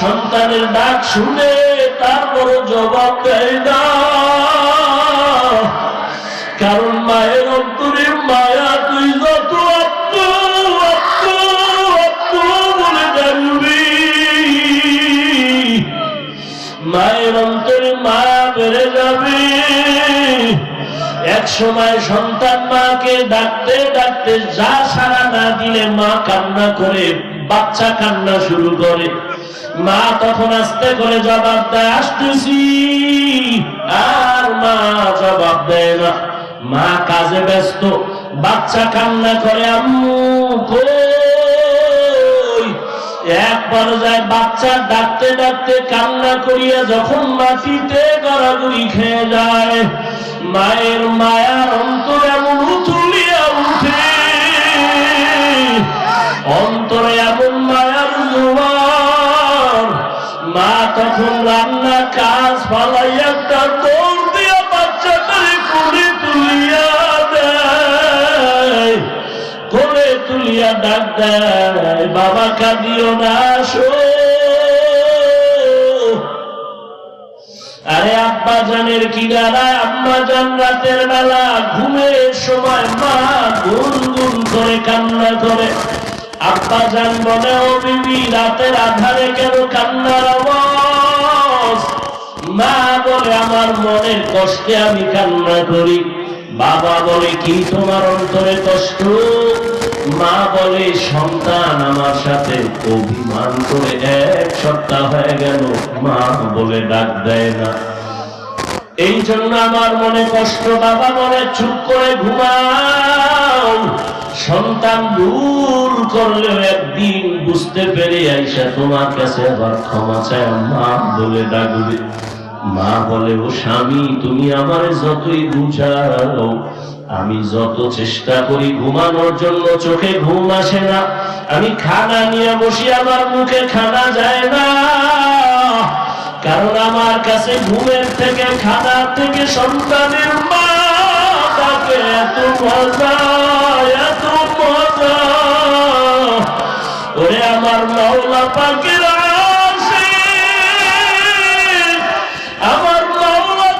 সন্তানের ডাক শুনে তারপরে জবাব দেয় না। কারণ মায়ের অন্তরে মায়া তুই যত বলে ডাকবি মায়ের অন্তরে মায়া বেড়ে যাবে। এক সময় সন্তান মাকে ডাকতে ডাকতে যা সারা না দিলে মা কান্না করে, বাচ্চা কান্না শুরু করে। মা তখন আস্তে করে জবাব দেয়, আসতেছি। আর মা জবাব দেয় না। মা কাজে ব্যস্ত, বাচ্চা কান্না করে, আম্মু এক পর্যায়ে বাচ্চা ডাকতে ডাকতে কান্না করিয়া যখন মাটিতে গড়াগড়ি খেয়ে যায়, মায়ের মায়ার অন্তর এমন উথুলিয়া উঠে। অন্তরে এমন মা তখন রান্না কাজ ফালাইয়া একটা দৌড় দিয়া বাচ্চাটারে কোলে তুলিয়া দেয়। কোলে তুলিয়া ডাক দেয়, বাবা, কাঁদিও না, আসো। আরে আব্বা জানের কি গালায় আম্মা জান রাতের বেলা ঘুমের সময় মা গুন গুন করে কান্না করে। আব্বা জান বলে, ও বিবি, রাতের আধারে কেন কান্নার আওয়াজ? মা বলে, আমার মনের কষ্টে আমি কান্না করি। বাবা বলে, কি তোমার অন্তরে কষ্ট? মা বলে, সন্তান আমার সাথে অভিমান করে এক সপ্তাহ হয়ে গেল। মা বলে, ডাক দেয় না। এই জন্য আমার মনে কষ্ট। বাবা বলে, চুপ করে ঘুমাও। সন্তান ভুল করলেও একদিন বুঝতে পেরে আইসা, তোমার কাছে আবার ক্ষমা চায় মা, বলে ডাকবে। মা বলে, ও স্বামী, তুমি আমার যতই বুঝাও, আমি যত চেষ্টা করি ঘুমানোর জন্য, চোখে ঘুম আসে না। আমি খানা নিয়ে বসি, আমার মুখে খানা যায় না। কারণ আমার কাছে ঘুমের থেকে, খানার থেকে সন্তানের মা, তাকে এত মজা আমার তোমার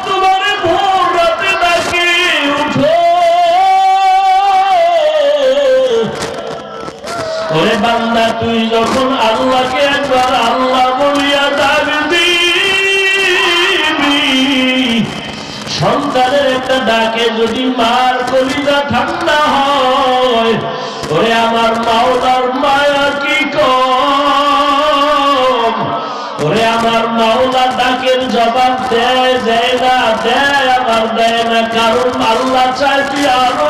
তুই যখন আল্লাহকে একবার আল্লাহ বলিয়া ডাকবি সন্তানের একটা ডাকে যদি মার কলিজা ঠান্ডা হয়, ওরে আমার মাওলার মায়া দেয় দেয় আমার দেয় না কারণ আল্লাহ চাই তুই আরও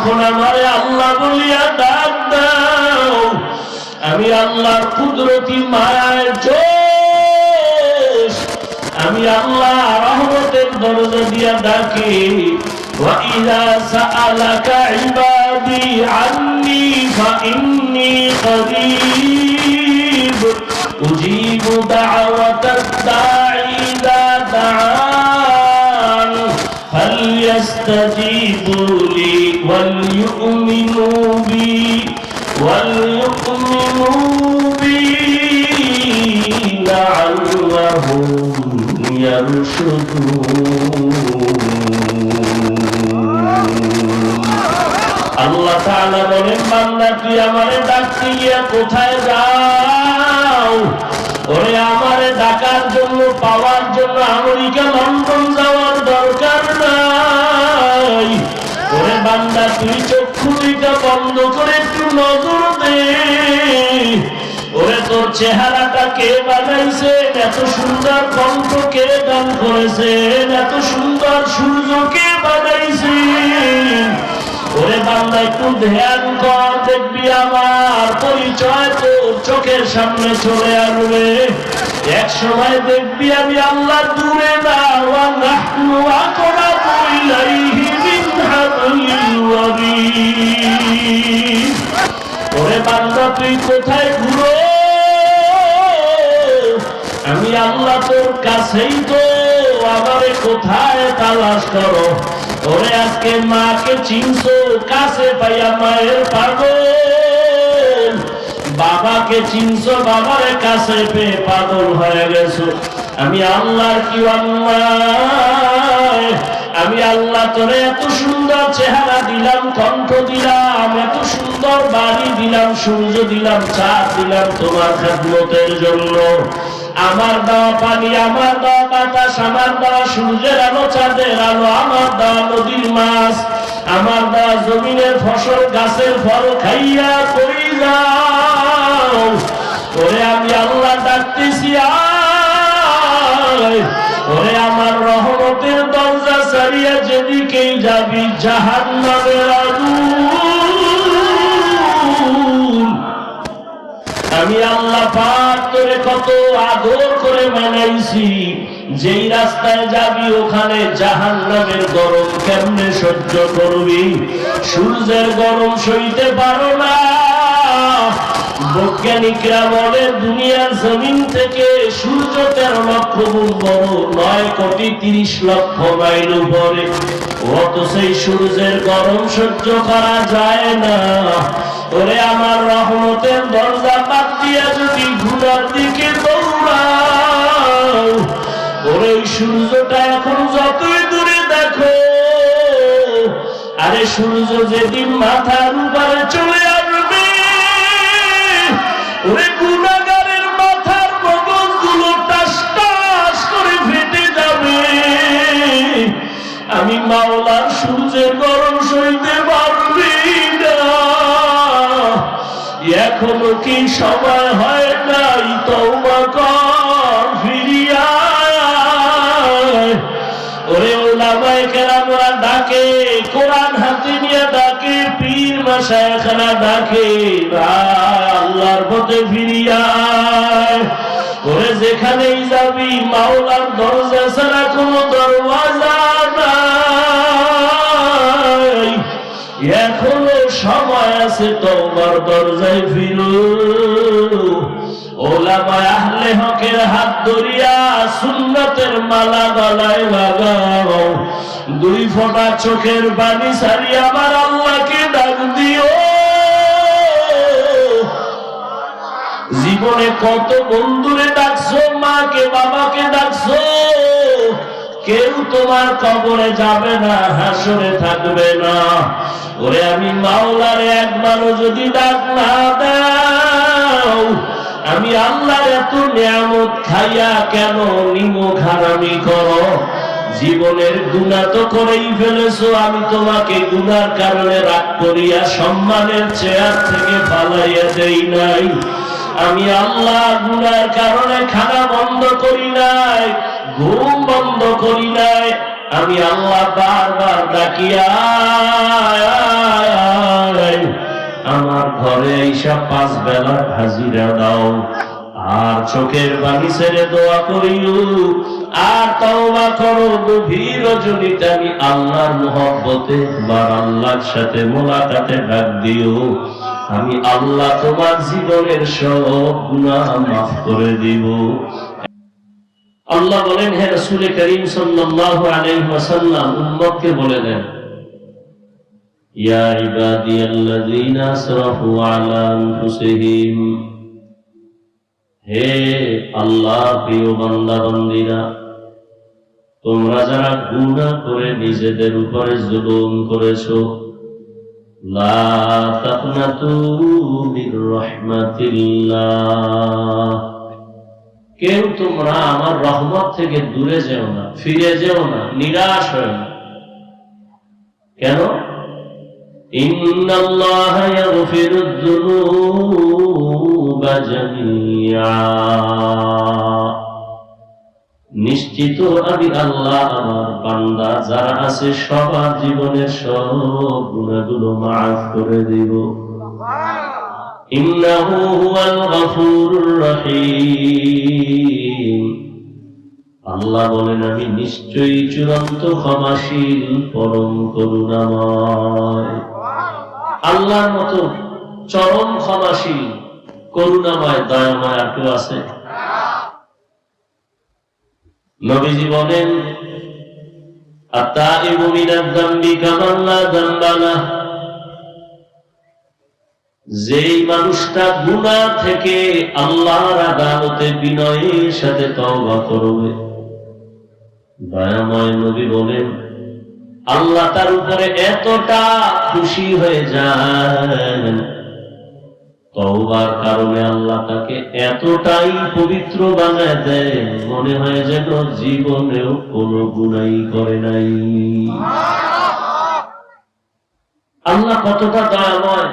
যখন আমারে আল্লাহ বলিয়া ডাক দাও আমি আল্লাহর কুদরতি মায়ের জোশ আমি আল্লাহ রহমতের দরজা দিয়া ডাকি وإذا سألك عبادي عني فإني قريب أجيب دعوة الداعي فليستجيبوا لي وليؤمنوا بي وليؤمنوا بي لعلهم يرشدون আল্লাহ তাআলা বলেন বান্দা তুই আমারে ডাকতে গিয়া কোথায় যাও ওরে আমারে ডাকার জন্য পাওয়ার জন্য আমেরিকা লন্ডন বান্দা তুই চক্ষু বন্ধ করে একটু নজর দে ওরে, তোর চেহারাটা কে বানাইছে? এত সুন্দর কণ্ঠ কে দান করেছে? এত সুন্দর সূর্য কে বানাইছে? ওরে, বান্দা, একটু ধ্যান কর, দেখবি আমার পরিচয় তোর চোখের সামনে চলে আসবে। এক সময় দেখবি আমি আল্লাহ দূরে না বান্দা তুই কোথায় ঘুরো? আমি আল্লাহ তোর কাছেই তো কোথায় তালাশ করো? ওরে আজকে মাকে চিনছো, কাছে পাইয়া মায়ের বাবাকে বাবার কাছে পেয়ে পাগল হয়ে গেছো। আমি আল্লাহর কি আমি আল্লাহ তোরে এত সুন্দর চেহারা দিলাম, কণ্ঠ দিলাম, এত সুন্দর বাড়ি দিলাম, সূর্য দিলাম, চাঁদ দিলাম তোমার খেদমতের জন্য। আমার দেওয়া পানি, আমার দেওয়া বাতাস, আমার দেওয়া সূর্যের আলো, চাঁদের আলো, আমার দেওয়া নদীর মাছ, আমার দেওয়া জমিনের ফসল, গাছের ফল খাইয়া করি ওরে আমি আল্লাহ ডাকতেছি ওরে আমার রহমতের দরজা সারিয়া যেদিকেই যাবি জাহান আমি আল্লাহ পাক তোরে কত আদর করে মানাইছি, যেই রাস্তায় যাবি ওখানে জাহান নামের গরম কেমনে সহ্য করবি? সূর্যের গরম সইতে পারো না। বৈজ্ঞানিকরা বলে, দুনিয়ার জমিন থেকে সূর্য তেরো লক্ষ গুণ বড়, নয় কোটি তিরিশ লক্ষ মাইল উপরে। অত সেই সূর্যের গরম সহ্য করা যায় না। ওরে আমার রহমতের দরজা দিয়া যদি ঘুরার দিকে দৌড়াও, ওরে সূর্যটা এখন যতই দূরে দেখো, আরে সূর্য যেদিন মাথার উপরে চলে আসবে, ওরে গুণাগারের মাথার মগজগুলো টাস টাস করে ফেটে যাবে। আমি মাওলার সূর্যের গরম এখনও কি সময় হয় নাই? কর, ফিরিয়া কেরামরা ডাকে, কোরআন হাতে নিয়ে ডাকে, পীর মাশায়েখরা ডাকে আল্লাহর পথে ফিরিয়া ওরে যেখানেই যাবি, মাওলার দরজা ছাড়া কোনো আছে তোমার দরজায় ফিরো। হকের হাত ধরিয়া সুন্নতের মালা গলায় লাগাও। দুই চোখের সারি আমার আল্লাহকে ডাক দিও। জীবনে কত বন্ধুরে ডাকছো, মাকে, বাবাকে ডাকছো? কেউ তোমার কবরে যাবে না, হাসরে থাকবে না। ওরে আমি মাওলারে একবারও যদি ডাক না দাও, আমি আল্লাহর এত নিয়ামত খাইয়া কেন নিমক হারামি করো? জীবনের গুণা তো করেই ফেলেছো, আমি তোমাকে গুনার কারণে রাগ করিয়া সম্মানের চেয়ার থেকে পালাইয়া দেই নাই। আমি আল্লাহ গুনার কারণে খানা বন্ধ করি নাই, ঘুম বন্ধ করি নাই। আমি আল্লাহ বারবার ডাকিয়া, আমার ঘরে এইসব পাঁচ বেলার হাজিরা দাও। আর চোখের বাণী ছেড়ে দোয়া করিও আর তওবা করো, গভীর রজনীতে আমি আল্লাহর মোহব্বতে বা আল্লাহর সাথে মোলাকাতে ডাক দিও। আমি আল্লাহ তোমার জীবনের সব গুনাহ মাফ করে দিব। আল্লাহ বলেন, হে রাসূল করিম সাল্লাল্লাহু আলাইহি বলে দেন হে আল্লাহ তোমরা যারা গুনাহ করে নিজেদের উপরে জুলুম করেছ, লা তাকনাতু মির রাহমাতিল্লাহ। কেউ তোমরা আমার রহমত থেকে দূরে যেও না, ফিরে যেও না, নিরাশ হয় না। কেন? নিশ্চিত আমি আল্লাহ আমার বান্দা, যারা আছে সবার জীবনের সব গুণাগুলো মাফ করে দিব। ইন্নাহু হুয়াল গফুরুর রহিম। আল্লাহ বলেন, আমি নিশ্চয়ই চূড়ান্ত ক্ষমাশীল, পরম করুণাময়। আল্লাহর মতো চরম ক্ষমাশীল, করুণাময়, দয়াময় আর কেউ আছে? নবীজি বলেন আত্তাইবু মিনাদ যামবি কামান লা যামবা লাহ। যেই মানুষটা গুনাহ থেকে আল্লাহর আদালতে বিনয়ের সাথে তওবা করবে। দয়াময় নবী বলেন আল্লাহ তার উপরে এতটা খুশি হয়ে যান তওবার কারণে আল্লাহ তাকে এতটাই পবিত্র বানায় দেয় মনে হয় যেন জীবনেও কোনো গুনাই করে নাই। আল্লাহ কতটা দয়াময়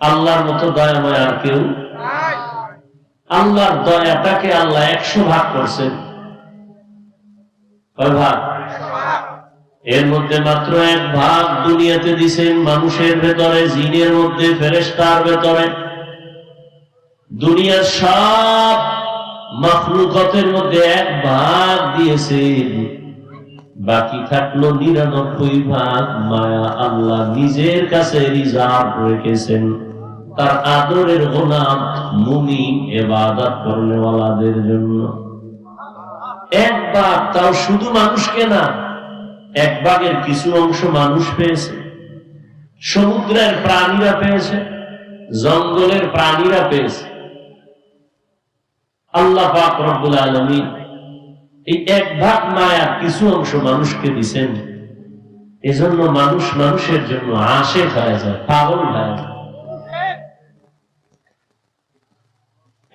আল্লাহর মতো দয়াময় আর কেউ? আল্লাহর দয়াটাকে আল্লাহ একশো ভাগ করছেন ভাগ? এর মধ্যে মাত্র এক ভাগ দুনিয়াতে দিছেন মানুষের ভেতরে, জিনের মধ্যে ফেরেস্তার ভেতরে। দুনিয়ার সব মখলুকতের মধ্যে এক ভাগ দিয়েছেন বাকি থাকল নিরানব্বই ভাগ মায়া আল্লাহ নিজের কাছে রিজার্ভ রেখেছেন। তার আদরের গোলাম মুনি এবাদত করনেওয়ালাদের জন্য। এক ভাগ তাও শুধু মানুষকে না, এক ভাগের কিছু অংশ মানুষ পেয়েছে। সমুদ্রের প্রাণীরা পেয়েছে, জঙ্গলের প্রাণীরা পেয়েছে। আল্লাহ পাক রব্বুল আলমী এই এক ভাগ মায়ার কিছু অংশ মানুষকে দিছেন। এজন্য মানুষ মানুষের জন্য আশে হয়ে যায়, পাগল হয়ে যায়।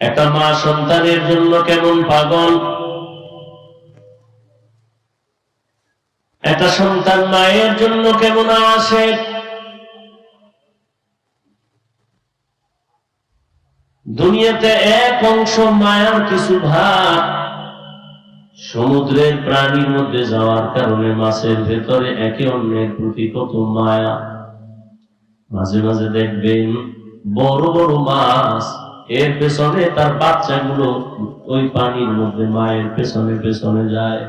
একটা মা সন্তানের জন্য কেমন পাগল? একটা সন্তান মায়ের জন্য কেমন আসে দুনিয়াতে এক অংশ মায়ার কিছু ভাগ সমুদ্রের প্রাণীর মধ্যে যাওয়ার কারণে মাছের ভেতরে একে অন্যের প্রতি কত মায়া। মাঝে মাঝে দেখবেন বড় বড় মাছ এর পেছনে তার বাচ্চাগুলো ওই পানির মধ্যে মায়ের পেছনে পেছনে যায়।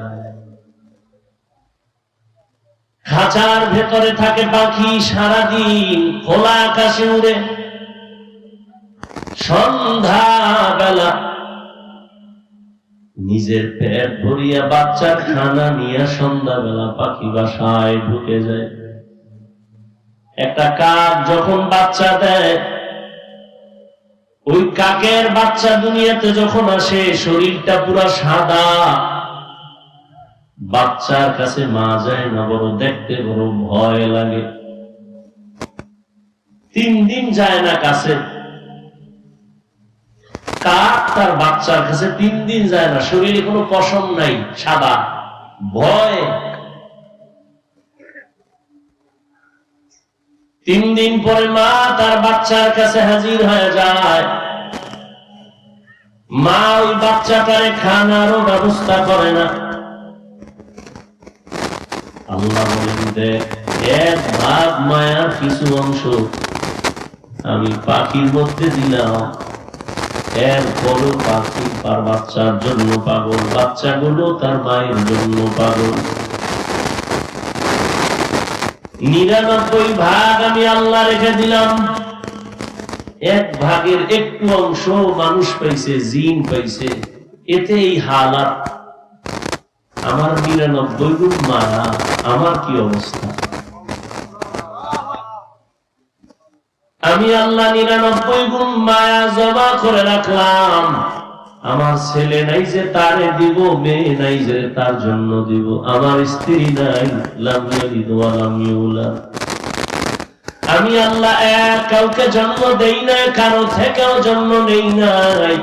খাঁচার ভেতরে থাকে পাখি সারাদিন, খোলা আকাশে উড়ে। সন্ধ্যা বেলা নিজের পেট ভরিয়া বাচ্চার খানা নিয়ে সন্ধ্যাবেলা পাখি বাসায় ঢুকে যায়। একটা কাক যখন বাচ্চা দেয় ওই কাকের বাচ্চা দুনিয়াতে যখন আসে, শরীরটা পুরা সাদা। বাচ্চার কাছে মা যায় না বড় দেখতে বড় ভয় লাগে। তিন দিন যায় না কাছে। কাক তার বাচ্চার কাছে তিন দিন যায় না, শরীরে কোনো পশম নাই, সাদা। ভয় তিন দিন পরে মা তার বাচ্চার কাছে হাজির হয়ে যায়। মা ওই বাচ্চাটারে খানারও ব্যবস্থা করে না। আল্লাহ মায়ার কিছু অংশ আমি পাখির মধ্যে দিলাম। এর বড় পাখি তার বাচ্চার জন্য পাগল, বাচ্চাগুলো তার মায়ের জন্য পাগল। নিরানব্বই ভাগ আমি আল্লাহ রেখে দিলাম। এক ভাগের একটু অংশ মানুষ পাইছে, জিন পাইছে। এতে এই হালাত। আমার নিরানব্বই গুণ মায়া, আমার কি অবস্থা? আমি আল্লাহ নিরানব্বই গুণ মায়া জমা করে রাখলাম। আমার ছেলে নাই যে তারে দিব, মেয়ে নাই যে তার জন্য দিব। আমার স্ত্রী নাই আমি আল্লাহ এক, কাউকে জন্ম দেই না, কারও থেকেও জন্ম নেই নাই।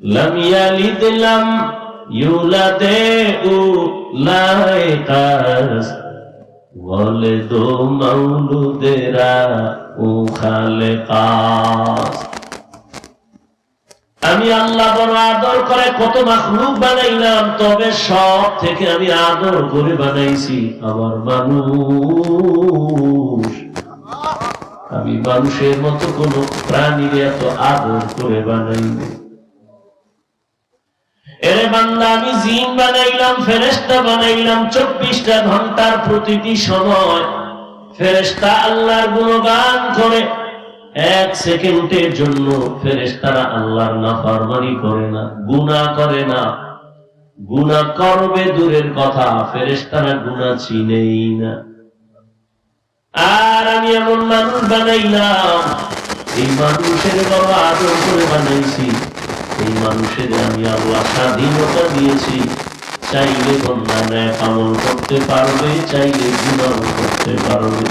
লামিয়ালি দিলাম ইউলাদে উ লাইকাস বলে দো মাউলুদেরা ও খালে কাস আমি আল্লাহ বড় আদর করে কত মাখলুক বানাইলাম, তবে সব থেকে আমি আদর করে বানাইছি আমার মানুষ। আমি মানুষের মতো কোন প্রাণীর এত আদর করে বানাইনি। এরে বান্দা, আমি জিন বানাইলাম ফেরেস্তা বানাইলাম, চব্বিশটা ঘণ্টার প্রতিটি সময় ফেরেস্তা আল্লাহর গুণগান করে এক সেকেন্ডের জন্য ফেরেস্তারা আল্লাহর নাফরমানি করে না, গুনাহ করে না। গুনাহ করবে দূরের কথা ফেরেস্তারা গুনাহ চিনেই না। আর আমি এমন মানুষ বানাইলাম, এই মানুষের বাবা আদর করে বানাইছি, এই মানুষের আমি আল্লাহ স্বাধীনতা দিয়েছি। চাইলে বন্ধা ন্যায় পালন করতে পারবে, চাইলে গুণাও করতে পারবে।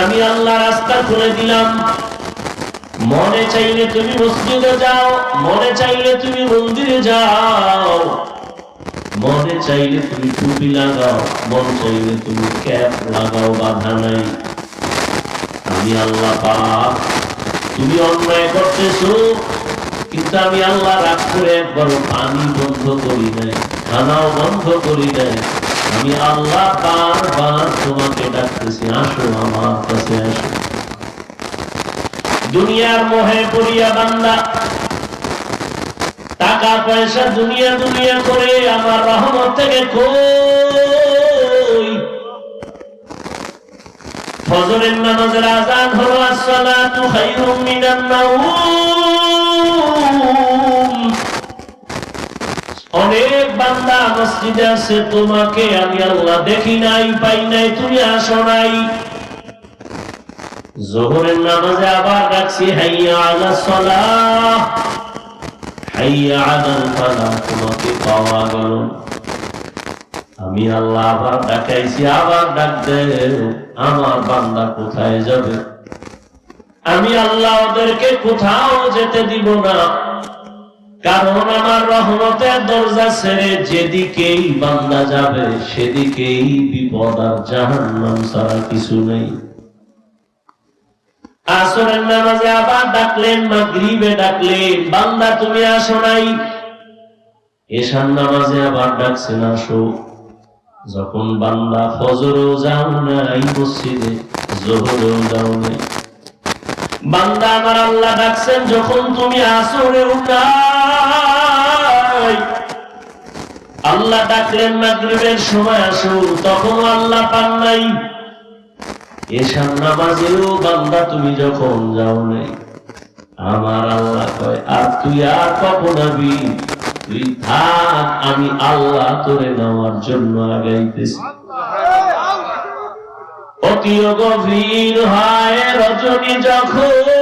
আমি আল্লাহ রাস্তা খুলে দিলাম। মনে চাইলে তুমি মসজিদে যাও, মনে চাইলে তুমি মন্দিরে যাও। মনে চাইলে তুমি টুপি লাগাও, মন চাইলে তুমি ক্যাপ লাগাও, বাধা নাই। আমি আল্লাহ পাক, তুমি অন্যায় করতেছো, কিন্তু আমি আল্লাহ রাগ করে একবারও পানি বন্ধ করি নাই, খানাও বন্ধ করি নাই। আমি আল্লাহ বারবার তোমাকে ডাকতেছি, আসো আমার কাছে আসো। দুনিয়ার মোহে পড়িয়া বান্দা, টাকা পয়সা দুনিয়া দুনিয়া করে আমার রহমত থেকে কই? ফজরের নামাজের আজান হলো, আসসালাতু খায়রুম মিনান নাউম অনেক বান্দা মসজিদে আছে, তোমাকে আমি আল্লাহ দেখি নাই, পাই নাই, তুমি আসো নাই। জোহরের নামাজে আবার ডাকছি, হাইয়া আলা সালাহ, হাইয়া আলাল ফালাহ, তোমাকে পাওয়া গেল। আমি আল্লাহ আবার ডাকাইছি, আবার ডাক দেও, আমার বান্দা কোথায় যাবে? আমি আল্লাহ ওদেরকে কোথাও যেতে দিব না। কারণ আমার রহমতের দরজা ছেড়ে যেদিকেই বান্দা যাবে, সেদিকেই বিপদ আর জাহান্নাম ছাড়া কিছু নেই। আসরের নামাজে আবার ডাকলেন, মাগরিবে ডাকলেন, বান্দা তুমি আসো নাই। নামাজে আবার ডাকছেন, আসো। যখন বান্দা ফজরেও যাও নাই, মসজিদে জোহরেও যাও নাই। বান্দা আমার আল্লাহ ডাকছেন, যখন তুমি আসরেও নাই আল্লাহ ডাকলেন মাগরিবের সময় আসো তখন আল্লাহ পান নাই। এসার নামাজেও বান্দা তুমি যখন যাও নাই। আমার আল্লাহ কয়, আর তুই আর কখন আবি? তুই থাক, আমি আল্লাহ তোরে নেওয়ার জন্য আগাইতেছি। অতি গভীর হয় রজনী যখন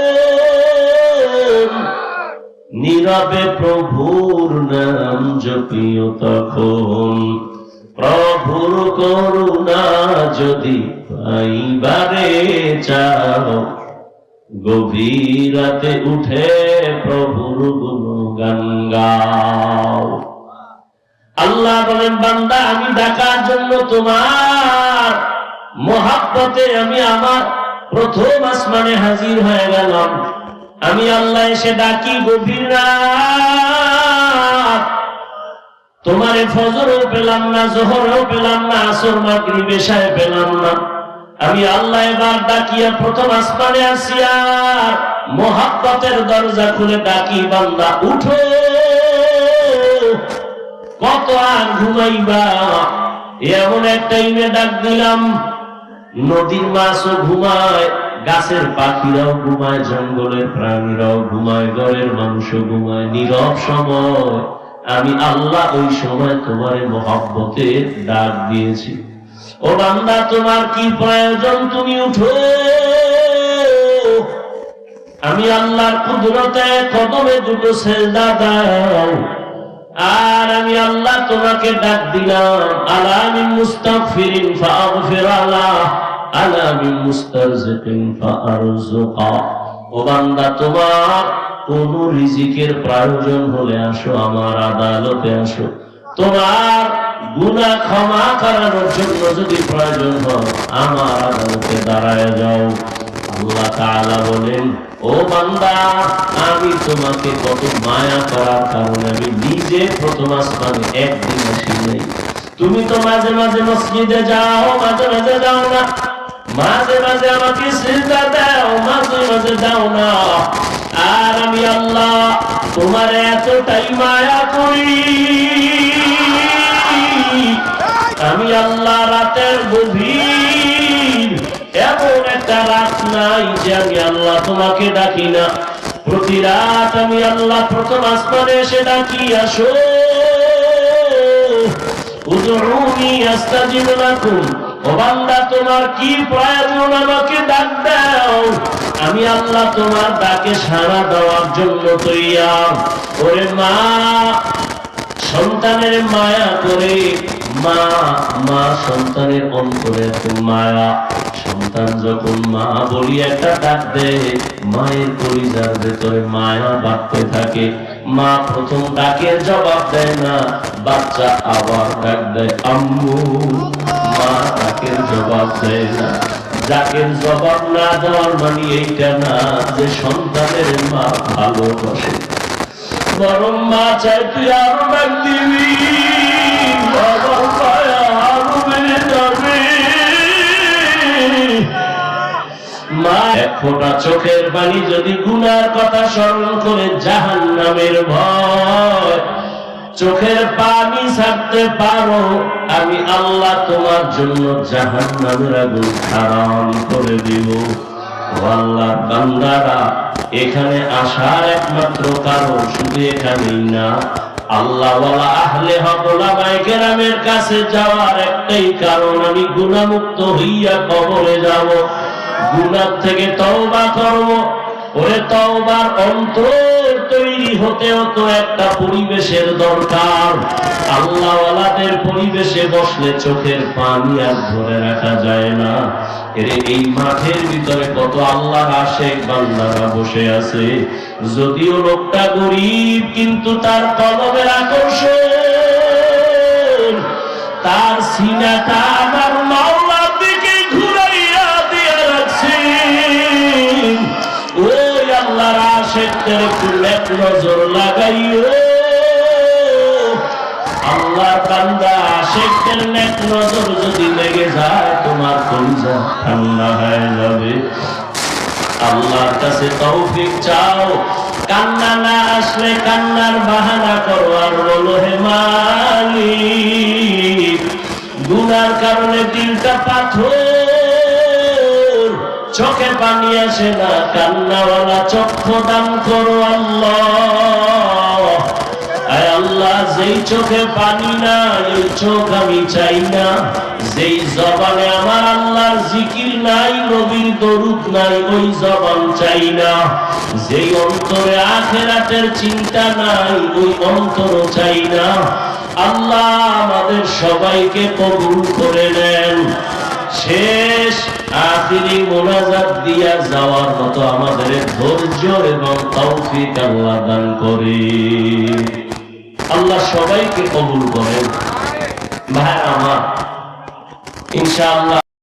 নীরবে প্রভুর নাম জপিও তখন। প্রভুর করুণা যদি পাইবারে চাও, গভীরাতে উঠে প্রভুর গুণগান গাও। আল্লাহ বলেন, বান্দা, আমি ডাকার জন্য তোমার মহাব্বতে আমি আমার প্রথম আসমানে হাজির হয়ে গেলাম। আমি আল্লাহ এসে ডাকি, গভীর রাত। তোমারে ফজরও পেলাম না, জোহরও পেলাম না, আসর মাগরি বেশায় পেলাম না। আমি আল্লাহ এবার ডাকিয়া প্রথম আসমানে আসিয়া মোহাব্বতের দরজা খুলে ডাকি, বান্দা, উঠো। কত আর ঘুমাইবা? এমন এক টাইমে ডাক দিলাম, নদীর মাছও ঘুমায় গাছের পাখিরাও ঘুমায়, জঙ্গলের প্রাণীরাও ঘুমায়, ঘরের মানুষও ঘুমায়। নীরব সময়, আমি আল্লাহ ওই সময় তোমার মহাব্বতে ডাক দিয়েছি। ও বান্দা, তোমার কি প্রয়োজন? তুমি উঠো। আমি আল্লাহর কুদরতে কদমে দুটো সেজদা দাও। আর আমি আল্লাহ তোমাকে ডাক দিলাম আলামিন মুস্তাগফিরিন ফাগফির আলাহ কোন রিজিকের প্রয়োজন হলে আসো, আমার আদালতে আসো। তোমার গুনাহ ক্ষমা করানোর জন্য যদি প্রয়োজন হয়, আমার আদালতে দাঁড়ায় যাও। আল্লাহ তাআলা বলেন, ও বান্দা, আমি তোমাকে কত মায়া করার কারণে আমি নিজে প্রথম আসমানে একদিন আসি নাই। তুমি তো মাঝে মাঝে মসজিদে যাও, মাঝে মাঝে যাও না। মাঝে মাঝে আমাকে সিজদা দাও, মাঝে মাঝে দাও না। আর আমি আল্লাহ তোমার এতটাই মায়া করি। আমি আল্লাহ রাতের গভীর, এমন একটা রাত নাই যে আমি আল্লাহ তোমাকে ডাকি না। প্রতি রাত আমি আল্লাহ প্রথম আসমানে এসে ডাকি, আসো, উদরুনি আস্তাজিব লাকুম। বান্দা, তোমার কি প্রয়োজন আমাকে ডাক দাও। আমি আল্লাহ তোমার ডাকে সাড়া দেওয়ার জন্য তৈয়ার। ওরে মা, সন্তানের মায়া করে। মা মা, সন্তানের অন্তরে এত মায়া। সন্তান যখন মা বলি একটা ডাক দেয় মায়ের পরিজার ভেতরে মায়া বাড়তে থাকে। মা প্রথম তাকে জবাব দেয় না, বাচ্চা আবার ডাক দেয়, আম্মু, মা তাকে জবাব দেয় না। যাকে জবাব না দেওয়ার মানে এইটা না যে সন্তানের মা ভালোবাসে। বরং মা চাই তুই আরও ডাক দিবি। বাবার এক ফোঁটা চোখের পানি যদি গুনার কথা স্মরণ করে জাহান নামের ভয়, চোখের পানি ছাড়তে পারো, আমি আল্লাহ তোমার জন্য জাহান নামের আগুন হারাম করে দিব। ও আল্লাহর বান্দারা, এখানে আসার একমাত্র কারণ শুধু এখানেই না আল্লাহ আহলে হকলামায়ে কেরামের কাছে যাওয়ার একটাই কারণ, আমি গুণামুক্ত হইয়া কবরে যাব। গুনার থেকে তওবা করব। ওরে তওবার অন্তর তৈরি হতেও তো একটা পরিবেশের দরকার। আল্লাহওয়ালাদের পরিবেশে বসলে চোখের পানি আর ধরে রাখা যায় না। এরে এই মাঠের ভিতরে কত আল্লাহর আশেক বান্দারা বসে আছে। যদিও লোকটা গরিব, কিন্তু তার কলমের আকর্ষণ, তার সিনাটা আমার নজর লাগাইও আল্লাহ বান্দা আশেকদের এক নজর যদি লেগে যায়, তোমার কলিজা ঠান্ডা হয়ে যাবে। আল্লাহর কাছে তৌফিক চাও। কান্না না আসলে কান্নার বাহানা করো আর বলো, হে মালিক, গুনার কারণে দিলটা পাথর চোখে পানি আসে না, কান্নাওয়ালা চক্ষু দান করো আল্লাহ। আল্লাহ, যেই চোখে পানি না এই চোখ আমি চাই না। যেই জবানে আমার আল্লাহর জিকির নাই, নবীর দরুদ নাই, ওই জবান চাই না। যেই অন্তরে আখেরাতের চিন্তা নাই, ওই অন্তর চাই না। আল্লাহ আমাদের সবাইকে কবুল করে নেন। শেষ আখিরি মোনাজাত দিয়া যাওয়ার মতো আমাদের ধৈর্য এবং তৌফিক আল্লাহ দান করে। আল্লাহ সবাইকে কবুল করেন। ভাই আমার, ইনশাআল্লাহ